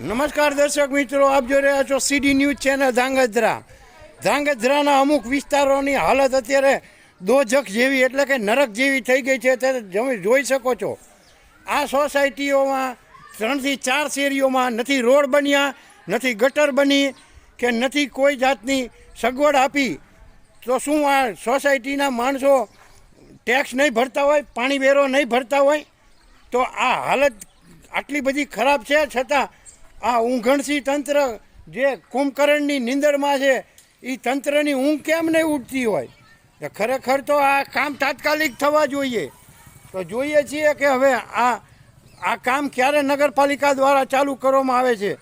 નમસ્કાર દર્શક મિત્રો, આપ જોઈ રહ્યા છો સીડી ન્યૂઝ ચેનલ ધ્રાંગધ્રા ધ્રાંગધ્રાના અમુક વિસ્તારોની હાલત અત્યારે દોજક જેવી, એટલે કે નરક જેવી થઈ ગઈ છે. તે તમે જોઈ શકો છો, આ સોસાયટીઓમાં ત્રણથી ચાર શેરીઓમાં નથી રોડ બન્યા, નથી ગટર બની, કે નથી કોઈ જાતની સગવડ આપી. તો શું આ સોસાયટીના માણસો ટેક્સ નહીં ભરતા હોય પાણી વેરો નહીં ભરતા હોય? તો આ હાલત આટલી બધી ખરાબ છે. છતાં આ ઊંઘણસી તંત્ર જે કુંભકરણની નિંદરમાં છે એ તંત્રની ઊંઘ કેમ નહીં ઉઠતી હોય? ખરેખર તો આ કામ તાત્કાલિક થવા જોઈએ. તો જોઈએ છીએ કે હવે આ આ કામ ક્યારે નગરપાલિકા દ્વારા ચાલુ કરવામાં આવે છે.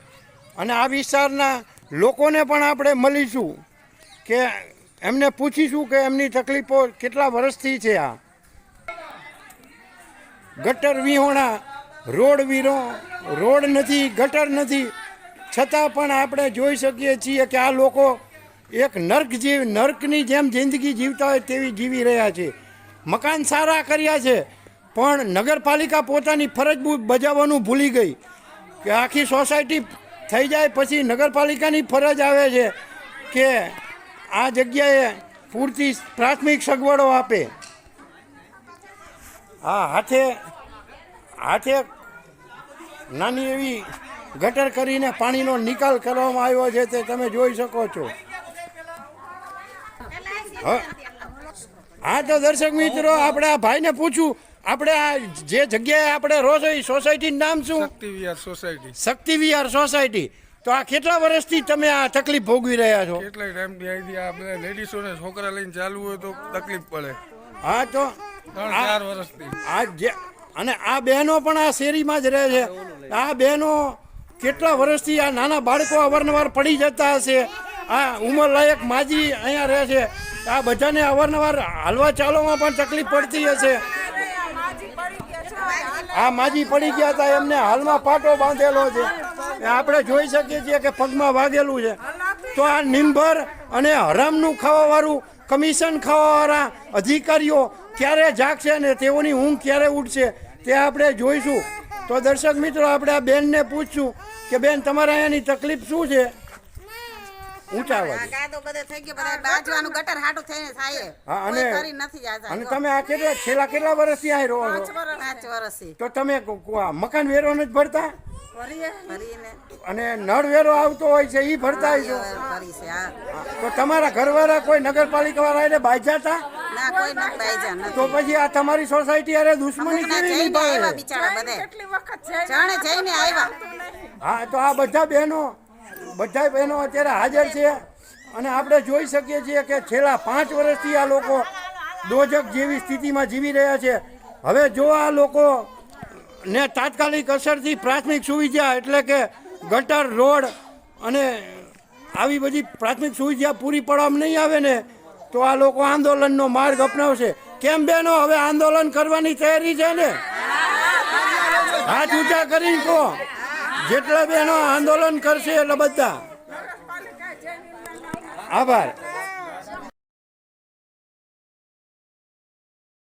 અને આ વિસ્તારના લોકોને પણ આપણે મળીશું કે એમને પૂછીશું કે એમની તકલીફો કેટલા વર્ષથી છે આ. ગટર વિહોણા રોડ વીરો, રોડ નથી, ગટર નથી. છતાં પણ આપણે જોઈ શકીએ છીએ કે આ લોકો એક નર્ક જીવ, નર્કની જેમ જિંદગી જીવતા હોય તેવી જીવી રહ્યા છે. મકાન સારા કર્યા છે, પણ નગરપાલિકા પોતાની ફરજ બજાવવાનું ભૂલી ગઈ. કે આખી સોસાયટી થઈ જાય પછી નગરપાલિકાની ફરજ આવે છે કે આ જગ્યાએ પૂરતી પ્રાથમિક સગવડો આપે. આ હાથે હાથે નાની એવી ગટર કરીને પાણીનો નિકાલ કરવામાં આવ્યો છે તે તમે જોઈ શકો છો. હ- તો દર્શક મિત્રો આપણે આ ભાઈને પૂછું આપણે આ જે જગ્યાએ આપણે રહો સોસાયટીનું નામ શું? શક્તિ વિહાર સોસાયટી. શક્તિ વિહાર સોસાયટી. તો આ કેટલા વર્ષથી તમે આ તકલીફ ભોગવી રહ્યા છો? કેટલાય ટાઈમથી આવી આ બધા લેડીસોને છોકરા લઈને ચાલવું હોય તો તકલીફ પડે. હા તો ત્રણ ચાર વર્ષથી. આ જે અને આ બહેનો પણ આ શેરીમાં જ રહે છે. આ બહેનો કેટલા વર્ષથી આ નાના બાળકો અવારનવાર પડી જતા હશે. આ ઉંમરલાયક માજી અહીંયા રહે છે. આ બધાને અવારનવાર હાલવા ચાલવામાં પણ તકલીફ પડતી હશે. આ માજી પડી ગયા હતા એમને હાલમાં પાટો બાંધેલો છે. આપણે જોઈ શકીએ છીએ કે પગમાં વાગેલું છે. તો આ નિંભર અને હરામનું ખાવાવાળું કમિશન ખાવાવાળા અધિકારીઓ ક્યારે જાગશે ને તેઓની ઊંઘ ક્યારે ઉઠશે તે આપણે જોઈશું. તો દર્શક મિત્રો આપણે આ બેનને પૂછશું કે બેન તમારા અહીંયાની તકલીફ શું છે? ઊંચા અને- તમે આ કેટલા છેલ્લા કેટલા વર્ષથી અહીં રહો છો? તો તમે મકાન વેરો નથી ભરતા? અને નળ વેરો આવતો હોય છે એ ભરતા તો તમારા ઘરવાળા કોઈ નગરપાલિકા વાળા એને બાજ્યા હતા? ના કોઈ નથી જા નથી. તો પછી આ તમારી સોસાયટી અરે દુશ્મની કેવી નિભાવે બિચારા બધે. જાણે જઈને આવ્યા. હા તો આ બધા બહેનો બધા બહેનો અત્યારે હાજર છે અને આપણે જોઈ શકીએ છીએ કે છેલ્લા પાંચ વર્ષથી આ લોકો દોજક જેવી સ્થિતિમાં જીવી રહ્યા છે. હવે જો આ લોકો ને તાત્કાલિક અસરથી પ્રાથમિક સુવિધા એટલે કે ગટર રોડ અને આવી બધી પ્રાથમિક સુવિધા પૂરી પાડવામાં નહીં આવે ને તો આ લોકો આંદોલનનો માર્ગ અપનાવશે. કેમ બેનો? હવે આંદોલન કરવાની તૈયારી છે ને. હાથ ઊંચા કરીને કહો. જેટલા બેનો આંદોલન કરશે એટલે બધા. આભાર.